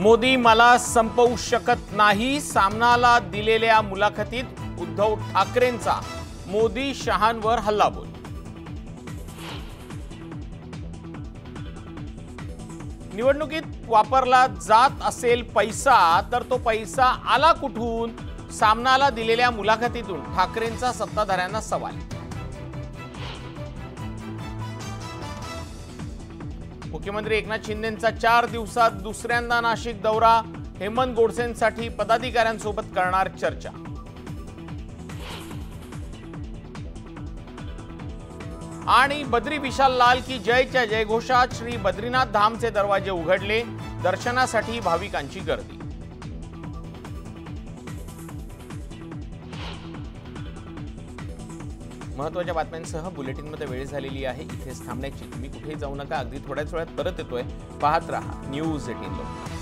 मोदी मला संपवू शकत नाही सामनाला दिलेल्या मुलाखतीत उद्धव ठाकरेंचा. मोदी शहांवर हल्लाबोल निवडणुकीत वापरला जात असेल पैसा तर तो पैसा आला कुठून? सामनाला दिलेल्या मुलाखतीतून ठाकरेंचा सत्ताधाऱ्यांना सवाल. मुख्यमंत्री एकनाथ शिंदेंचा चार दिवसात दुसऱ्यांदा नाशिक दौरा. हेमंत गोडसेंसाठी पदाधिकाऱ्यांसोबत करणार चर्चा. आणि बद्री विशाल लाल की जयच्या जयघोषात श्री बद्रीनाथ धामचे दरवाजे उघडले. दर्शनासाठी भाविकांची गर्दी. महत्त्वाच्या बातम्यांसह बुलेटिनमध्ये वेळ झालेली आहे. इथेच थांबण्याची. तुम्ही कुठेही जाऊ नका. अगदी थोड्याच वेळात परत येतोय. पाहत राहा. न्यूज एटीन लोक